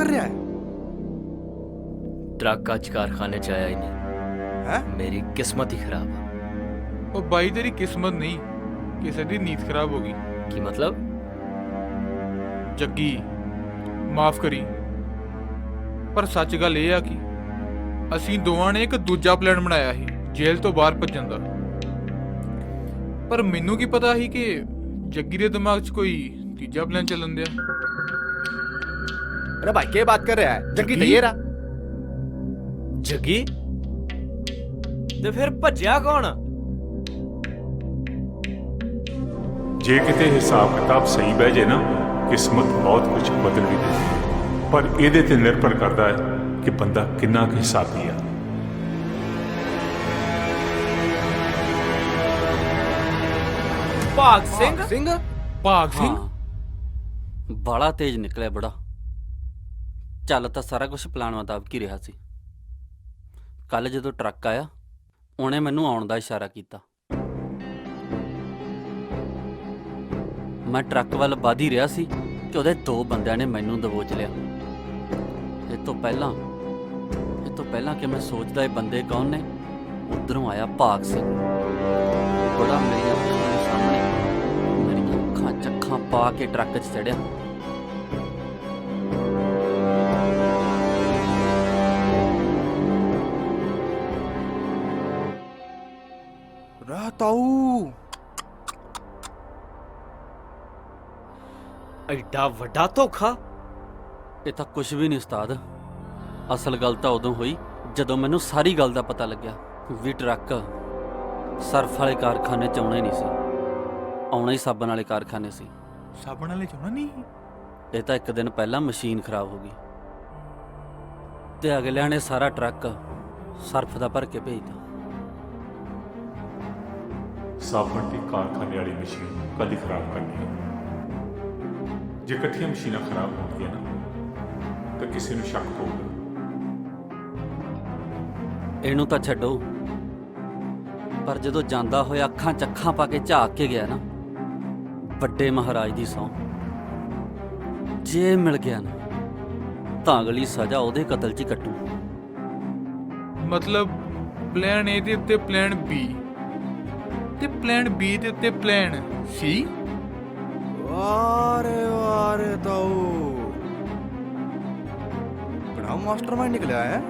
ਕਰ ਰਿਹਾ ਹੈ? ਟਰੱਕ ਅੱਜ ਕਾਰਖਾਨੇ ਚ ਆਇਆ ਹੀ ਨਹੀਂ। ਹੈ? ਮੇਰੀ ਕਿਸਮਤ ਹੀ ਖਰਾਬ ਆ। ਉਹ ਬਾਈ ਤੇਰੀ ਕਿਸਮਤ ਨਹੀਂ। ਕਿਸੇ ਦੀ ਨੀਤ ਖਰਾਬ ਹੋ ਗਈ। ਕੀ ਮਤਲਬ? ਜੱਗੀ ਮਾਫ ਕਰੀ। ਪਰ ਸੱਚ ਗੱਲ ਇਹ ਆ ਕਿ ਅਸੀਂ ਦੋਵਾਂ ਨੇ ਇੱਕ ਦੂਜਾ ਪਲਾਨ ਬਣਾਇਆ ਸੀ ਜੇਲ੍ਹ ਤੋਂ ਬਾਹਰ ਭੱਜਣ ਦਾ। ਪਰ ਮੈਨੂੰ ਕੀ ਪਤਾ ਸੀ ਕਿ ਜੱਗੀ ਦੇ ਦਿਮਾਗ 'ਚ ਕੋਈ ਤੀਜਾ ਪਲਾਨ ਚੱਲਣ ਦਿਆ? अरे भाई क्या बात कर रहा है जग्गी तो जग्गी? ये रहा ਜੱਗੀ ਤੇ ਫਿਰ ਭੱਜਿਆ ਕੌਣ ਜੇ ਕਿਤੇ ਹਿਸਾਬ ਕਿਤਾਬ ਸਹੀ ਬਹਿ ਜੇ ਨਾ ਕਿਸਮਤ ਬਹੁਤ ਕੁਝ ਬਦਲ ਵੀ ਦੇ ਪਰ ਇਹਦੇ ਤੇ ਨਿਰਭਰ ਕਰਦਾ ਹੈ ਕਿ ਬੰਦਾ ਕਿੰਨਾ ਕੁ ਹਿਸਾਬੀ ਆ ਭਾਗ ਸਿੰਘ सिंह ਭਾਗ ਸਿੰਘ ਹਾਂ ਬਾਲਾ ਤੇਜ਼ ਨਿਕਲਿਆ ਬੜਾ ਚੱਲ ਤਾਂ ਸਾਰਾ ਕੁਝ ਪਲਾਨ ਮੁਤਾਬਕ ਹੀ ਰਿਹਾ ਸੀ। ਕੱਲ ਜਦੋਂ ਟਰੱਕ ਆਇਆ, ਉਹਨੇ ਮੈਨੂੰ ਆਉਣ ਦਾ ਇਸ਼ਾਰਾ ਕੀਤਾ। ਮੈਂ ਟਰੱਕ ਵੱਲ ਵਧ ਹੀ ਰਿਹਾ ਸੀ ਕਿ ਉਹਦੇ ਦੋ ਬੰਦਿਆਂ ਨੇ ਮੈਨੂੰ ਦਬੋਚ ਲਿਆ। ਇਹ ਤੋਂ ਪਹਿਲਾਂ, ਇਹ ਤੋਂ ਪਹਿਲਾਂ ਕਿ ਮੈਂ ਸੋਚਦਾ ਇਹ ਬੰਦੇ ਕੌਣ ਨੇ, ਉਧਰੋਂ ਆਇਆ ਭਾਗ ਸਿੰਘ। ਬੜਾ ਮੇਰੀਆਂ ਅੱਖਾਂ ਦੇ ਸਾਹਮਣੇ, ਮੇਰੀਆਂ ਅੱਖਾਂ, ਚੱਖਾਂ ਪਾ ਕੇ ਟਰੱਕ 'ਚ ਚੜਿਆ ਤਾਊ। ਐਡਾ ਵੱਡਾ ਧੋਖਾ। ਇਹ ਤਾਂ ਕੁਝ ਵੀ ਨਹੀਂ ਉਸਤਾਦ। ਅਸਲ ਗੱਲ ਤਾਂ ਉਦੋਂ ਹੋਈ ਜਦੋਂ ਮੈਨੂੰ ਸਾਰੀ ਗੱਲ ਦਾ ਪਤਾ ਲੱਗਿਆ। ਵੀ ਟਰੱਕ ਸਰਫ ਵਾਲੇ ਕਾਰਖਾਨੇ ਚ ਆਉਣਾ ਹੀ ਨਹੀਂ ਸੀ। ਆਉਣਾ ਹੀ ਸਾਬਣ ਵਾਲੇ ਕਾਰਖਾਨੇ ਸੀ। ਸਾਬਣ ਵਾਲੇ ਚ ਆਉਣਾ ਨਹੀਂ? ਇਹ ਤਾਂ ਇੱਕ ਦਿਨ ਪਹਿਲਾਂ ਮਸ਼ੀਨ ਖਰਾਬ ਹੋ ਗਈ। ਤੇ ਅਗਲਿਆਂ ਨੇ ਸਾਰਾ ਟਰੱਕ ਸਰਫ ਦਾ ਭਰ ਕੇ ਭੇਜਤਾ। ਸਾਬਣ ਦੀ ਕਾਰਖਾਨੇ ਵਾਲੀ ਮਸ਼ੀਨ ਕਦੀ ਖਰਾਬ ਕਰਨੀ ਹੈ ਜੇ ਇਕੱਠੀਆਂ ਮਸ਼ੀਨਾਂ ਖਰਾਬ ਹੁੰਦੀਆਂ ਨਾ ਤਾਂ ਕਿਸੇ ਨੂੰ ਸ਼ੱਕ ਹੋਊਗਾ ਇਹਨੂੰ ਤਾਂ ਛੱਡੋ। ਪਰ ਜਦੋਂ ਜਾਂਦਾ ਹੋਇਆ ਅੱਖਾਂ ਚੱਖਾਂ ਪਾ ਕੇ ਝਾਕ ਕੇ ਗਿਆ ਨਾ ਵੱਡੇ ਮਹਾਰਾਜ ਦੀ ਸੌ ਜੇ ਮਿਲ ਗਿਆ ਨਾ ਤਾਂ ਅਗਲੀ ਸਜ਼ਾ ਉਹਦੇ ਕਤਲ 'ਚ ਕੱਟੂ। ਮਤਲਬ ਪਲਾਨ A ਦੇ ਉੱਤੇ ਪਲਾਨ B ਤੇ ਪਲਾਨ ਬੀ ਦੇ ਉੱਤੇ ਪਲਾਨ ਸੀ ਵਾਰੇ ਵਾਰੇ ਤਾਉ ਮਾਸਟਰ ਮਾਈਂਡ ਨਿਕਲਿਆ ਹੈ।